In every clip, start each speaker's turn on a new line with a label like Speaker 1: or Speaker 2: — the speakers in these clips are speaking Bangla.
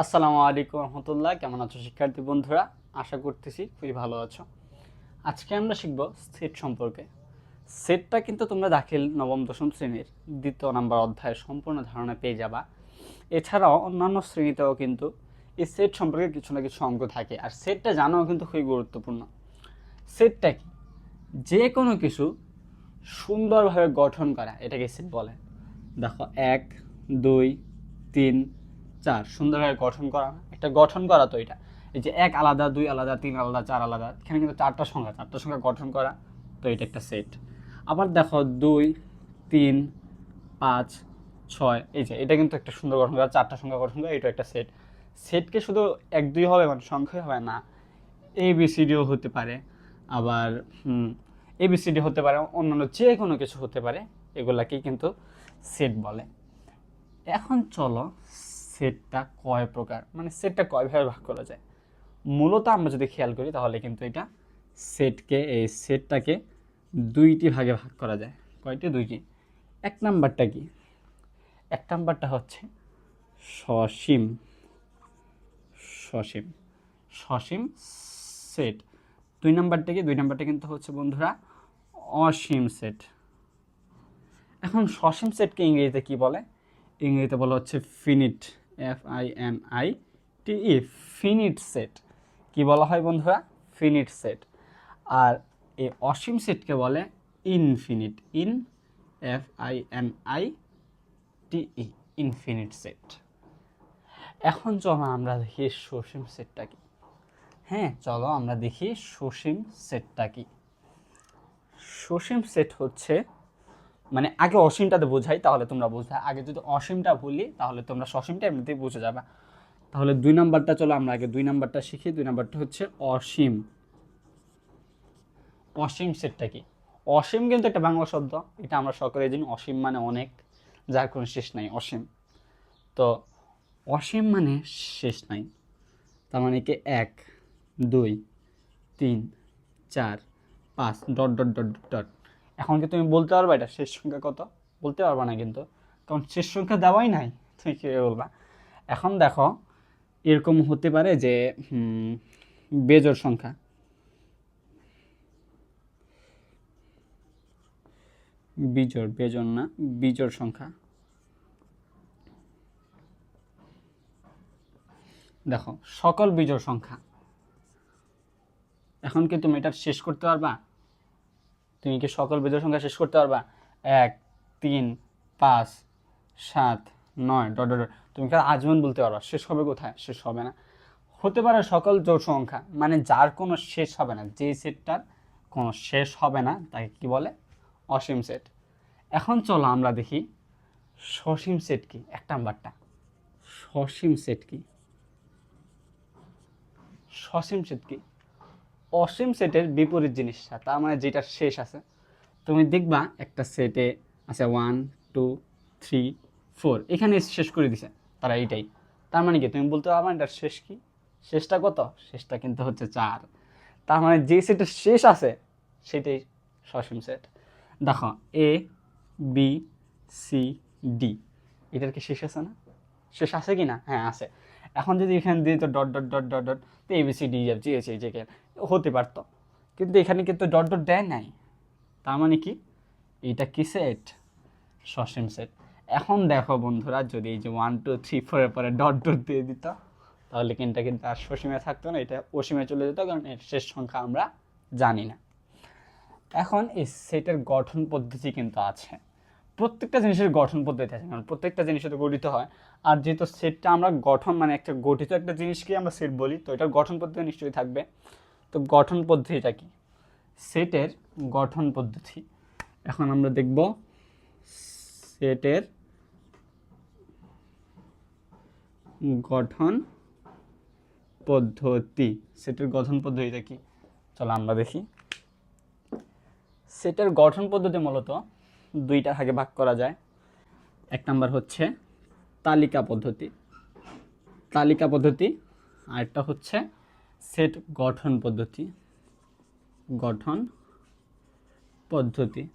Speaker 1: আসসালামু আলাইকুম রহমতুল্লাহ। কেমন আছো শিক্ষার্থী বন্ধুরা? আশা করতেছি খুবই ভালো আছো। আজকে আমরা শিখব সেট সম্পর্কে। সেটটা কিন্তু তোমরা দাখিল নবম, দশম শ্রেণির দ্বিতীয় নাম্বার অধ্যায়ের সম্পূর্ণ ধারণা পেয়ে যাবা। এছাড়াও অন্যান্য শ্রেণীতেও কিন্তু এই সেট সম্পর্কে কিছু না কিছু অঙ্ক থাকে। আর সেটটা জানাও কিন্তু খুবই গুরুত্বপূর্ণ। সেটটা কি? যে কোনো কিছু সুন্দরভাবে গঠন করা, এটাকে সেট বলে। দেখো, এক, দুই, তিন চার সুন্দরভাবে গঠন করা। একটা গঠন করা তো এটা। এই যে এক আলাদা, দুই আলাদা, তিন আলাদা, চার আলাদা, এখানে কিন্তু চারটা সংখ্যা চারটা সংখ্যা গঠন করা তো এটা একটা সেট আবার দেখো দুই, তিন, পাঁচ, ছয়, এই যে এটা কিন্তু একটা সুন্দর গঠন করা, চারটা সংখ্যা গঠন করা এটা একটা সেট সেটকে শুধু এক, দুই হবে মানে সংখ্যাই হবে না। এ বি সি ডিও হতে পারে। আবার এ বি সি ডি হতে পারে, অন্যান্য যে কোনো কিছু হতে পারে, এগুলাকেই কিন্তু সেট বলে। এখন চলো সেটটা কয় প্রকার? মানে সেটটা কয়ভাবে ভাগ করা যায়? মূলত আমরা যদি খেয়াল করি, তাহলে কিন্তু এটা সেটকে, এই সেটটাকে দুইটি ভাগে ভাগ করা যায়। কয়টি? দুইটি। এক নাম্বারটা কি? এক নাম্বারটা হচ্ছে সসীম। সসীম। সসীম সেট। দুই নাম্বারটা কি? দুই নাম্বারটা কিন্তু হচ্ছে, বন্ধুরা, অসীম সেট। এখন সসীম সেটকে ইংরেজিতে কি বলে? ইংরেজিতে বলা হচ্ছে finite. F I N I T E finite set কি বলা হয় বন্ধুরা? ফিনিট সেট আর এই অসীম সেটকে বলে infinite in F I N I T E infinite set এখন চলো আমরা দেখি সসীম সেটটা কি। হ্যাঁ চলো আমরা দেখি সসীম সেটটা কি। সসীম সেট হচ্ছে মানে আগে অসীমটাতে বোঝাই, তাহলে তোমরা বুঝবে আগে যদি অসীমটা বলি তাহলে তোমরা সসীমটা এমনিতেই বুঝে যাবে। তাহলে দুই নাম্বারটা চলো, আমরা আগে দুই নাম্বারটা শিখি, দুই নাম্বারটা হচ্ছে অসীম। অসীম সেটটা কি? অসীম কিন্তু একটা বাংলা শব্দ, এটা আমরা সকলে জানি, অসীম মানে অনেক, যার কোনো শেষ নাই, অসীম। তো অসীম মানে শেষ নাই, তার মানে কি এক, দুই, তিন, চার, পাঁচ ডট ডট ডট ডট। এখন কি তুমি বলতে পারবা এটা? শেষ সংখ্যা কত? বলতে পারবা না কিন্তু। কারণ শেষ সংখ্যা দেওয়াই নাই। তুমি কী বলবা? এখন দেখো, এরকম হতে পারে যে বেজোড় সংখ্যা। বিজোড়, বেজোড় না, বিজোড় সংখ্যা। দেখো, সকল বিজোড় সংখ্যা। এখন কি তুমি এটা শেষ করতে পারবা? তুমি কি সকল বিজোড় সংখ্যা শেষ করতে পারবা? এক, তিন, পাঁচ, সাত, নয়, ডট ডট। তুমি কি আর আজীবন বলতে পারবা? শেষ হবে কোথায়? শেষ হবে না। হতে পারে সকল জোড় সংখ্যা মানে যার কোনো শেষ হবে না। যে সেটটার কোনো শেষ হবে না, তাকে কি বলে? অসীম সেট। এখন চলো আমরা দেখি সসীম সেট কি? এক নাম্বারটা। সসীম সেট কি? সসীম সেট কি? অসীম সেটের বিপরীত জিনিসটা তার মানে যেটা শেষ আছে। তুমি দেখবা একটা সেটে আছে ওয়ান টু থ্রি ফোর এখানে শেষ করে দিছে তারা এইটাই। তার মানে কি? তুমি বলতে পারবা এটার শেষ কি? শেষটা কত? শেষটা কিন্তু হচ্ছে চার। তার মানে যে সেটের শেষ আছে, সেটাই সসীম সেট দেখো এ বি সি ডি এটার কি শেষ আছে না? শেষ আছে কি না? হ্যাঁ আছে। এখন যদি এখানে দিয়ে তো dot dot dot dot dot তো ABC D F G H এই যে কে হতে পারতো। কিন্তু এখানে কিন্তু ডট ডট দেয় নাই। তার মানে কি? এটা কি সেট সসীম সেট এখন দেখো বন্ধুরা, যদি এই যে ওয়ান টু থ্রি ফোরের পরে ডট ডট দিয়ে দিত, তাহলে কিন্তু কিন্তু আর সসীমে থাকতো না, এটা অসীমে চলে যেত, কারণ এর শেষ সংখ্যা আমরা জানি না। এখন এই সেটের গঠন পদ্ধতি কিন্তু আছে। প্রত্যেকটা জিনিসের গঠন পদ্ধতি আছে, কারণ প্রত্যেকটা জিনিসের তো গঠিত হয়। আর যেহেতু সেটটা আমরা গঠন মানে একটা গঠিত একটা জিনিসকে আমরা সেট বলি, তো এটার গঠন পদ্ধতি নিশ্চয়ই থাকবে। তো গঠন পদ্ধতিটা কি? সেটের গঠন পদ্ধতি। এখন আমরা দেখব সেটের গঠন পদ্ধতি। সেটের গঠন পদ্ধতিটা কি? চলো আমরা দেখি। সেটের গঠন পদ্ধতি মূলত দুইটা ভাগে ভাগ করা যায়। এক নাম্বার হচ্ছে তালিকা পদ্ধতি। তালিকা পদ্ধতি, আরেকটা হচ্ছে সেট গঠন পদ্ধতি। গঠন পদ্ধতি।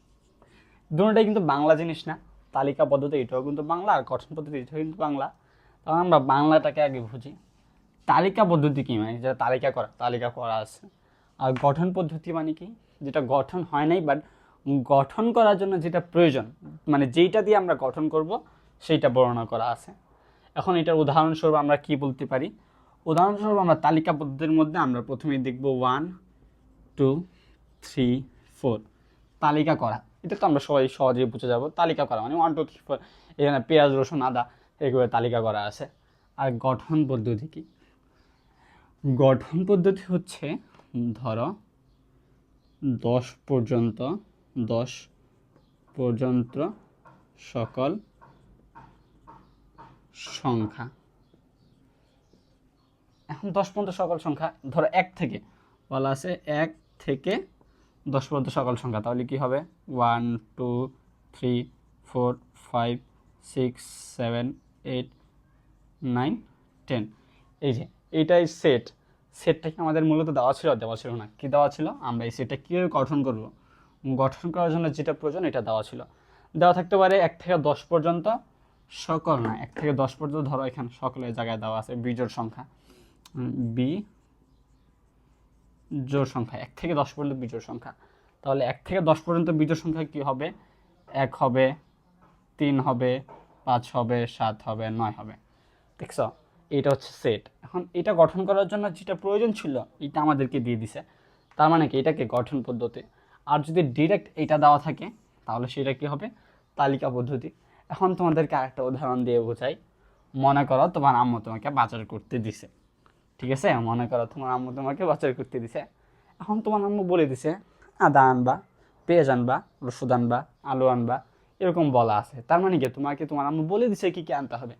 Speaker 1: দুটোটাই কিন্তু বাংলা জিনিস না। তালিকা পদ্ধতি, এটাও কিন্তু বাংলা, আর গঠন পদ্ধতি, এটাও কিন্তু বাংলা। তখন আমরা বাংলাটাকে আগে বুঝি। তালিকা পদ্ধতি কি মানে? যেটা তালিকা করা তালিকা করা আছে। আর গঠন পদ্ধতি মানে কি? যেটা গঠন হয় নাই বাট গঠন করার জন্য যেটা প্রয়োজন মানে যেইটা দিয়ে আমরা গঠন করব, সেইটা বর্ণনা করা আছে। এখন এটার উদাহরণস্বরূপ আমরা কি বলতে পারি? উদাহরণস্বরূপ আমরা তালিকা পদ্ধতির মধ্যে আমরা প্রথমেই দেখব ওয়ান টু থ্রি ফোর তালিকা করা। এটা তো আমরা সবাই সহজেই বুঝে যাব। তালিকা করা মানে ওয়ান টু থ্রি ফোর এখানে পেঁয়াজ, রসুন, আদা এগুলো তালিকা করা আছে। আর গঠন পদ্ধতি কি? গঠন পদ্ধতি হচ্ছে, ধরো, দশ পর্যন্ত দশ পর্যন্ত সকল সংখ্যা। এখন দশ পর্যন্ত সকল সংখ্যা, ধরো এক থেকে, বলা আছে এক থেকে দশ পর্যন্ত সকল সংখ্যা। তাহলে কি হবে? One two three four five six seven eight nine ten এই যে এইটাই সেট সেটটাকে আমাদের মূলত দেওয়া ছিল দেওয়া ছিল না। কি দেওয়া ছিল? আমরা এই সেটটা কীভাবে গঠন করব? গঠন করার জন্য যেটা প্রয়োজন, এটা দেওয়া ছিল। দেওয়া থাকতে পারে এক থেকে দশ পর্যন্ত সকল না এক থেকে দশ পর্যন্ত ধরো এখানে সকলের জায়গায় দেওয়া আছে বিজোড় সংখ্যা। বি, জোড় সংখ্যা, এক থেকে দশ পর্যন্ত বিজোড় সংখ্যা। তাহলে এক থেকে দশ পর্যন্ত বিজোড় সংখ্যা কি হবে? এক হবে, তিন হবে, পাঁচ হবে, সাত হবে, নয় হবে। দেখছ? এটা হচ্ছে সেট এখন এটা গঠন করার জন্য যেটা প্রয়োজন ছিল, এটা আমাদেরকে দিয়ে দিছে। তার মানে কি? এটাকে গঠন পদ্ধতি। আর যদি ডিরেক্ট এটা দেওয়া থাকে, তাহলে সেটা কি হবে? তালিকা পদ্ধতি। এখন তোমাদেরকে আরেকটা উদাহরণ দিয়ে বোঝাই। মনে করো তোমার আম্মু তোমাকে বাজার করতে দিছে। ঠিক আছে? মনে করো তোমার আম্মু তোমাকে বাজার করতে দিছে। এখন তোমার আম্মু বলে দিছে, আদা আনবা, পেঁয়াজ আনবা, রসুন আনবা, আলু আনবা, এরকম বলা আছে। তার মানে কি? তোমাকে তোমার আম্মু বলে দিছে কি কী আনতে হবে।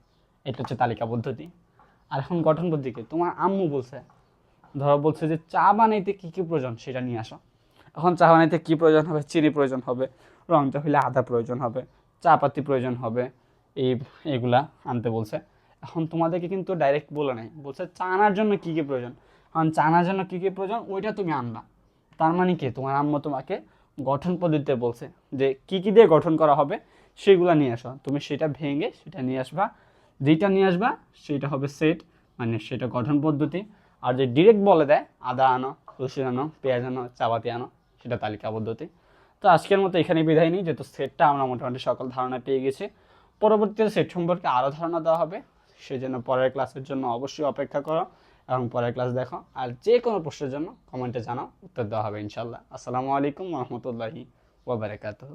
Speaker 1: এটা হচ্ছে তালিকা পদ্ধতি। আর এখন গঠন পদ্ধতি? তোমার আম্মু বলছে, ধরো বলছে যে চা বানাইতে কী কী প্রয়োজন সেটা নিয়ে আসো। এখন চা বানাইতে কী প্রয়োজন হবে? চিনি প্রয়োজন হবে, রং চা হইলে আদা প্রয়োজন হবে চা পাতি প্রয়োজন হবে, এই এগুলা আনতে বলছে। এখন তোমাদেরকে কিন্তু ডাইরেক্ট বলে নাই, বলছে চা আনার জন্য কী কী প্রয়োজন? এখন চা আনার জন্য কী কী প্রয়োজন? ওইটা তুমি আনবা। তার মানে কি? তোমার আম্মু তোমাকে গঠন পদ্ধতিতে বলছে যে কী কী দিয়ে গঠন করা হবে সেগুলো নিয়ে আসো। তুমি সেটা ভেঙে সেটা নিয়ে আসবা যেটা নিয়ে আসবা সেটা হবে সেট মানে সেটা গঠন পদ্ধতি। আর যে ডিরেক্ট বলে দেয়, আদা আনো, রসুন আনো, পেঁয়াজ আনো, চাপাতি আনো সেটা তালিকা পদ্ধতি তো আজকের মতো এখানে বিদায় নিই, যেহেতু সেটটা আমরা মোটামুটি সকল ধারণা পেয়ে গেছি। পরবর্তীতে সেট সম্পর্কে আরও ধারণা দেওয়া হবে সেই জন্য পরের ক্লাসের জন্য অবশ্যই অপেক্ষা করো এবং পরের ক্লাস দেখো, আর যে কোনো প্রশ্নের জন্য কমেন্টে জানাও, উত্তর দেওয়া হবে ইনশাল্লাহ আসসালামু আলাইকুম রহমতুল্লাহি ওবরাকাতুহ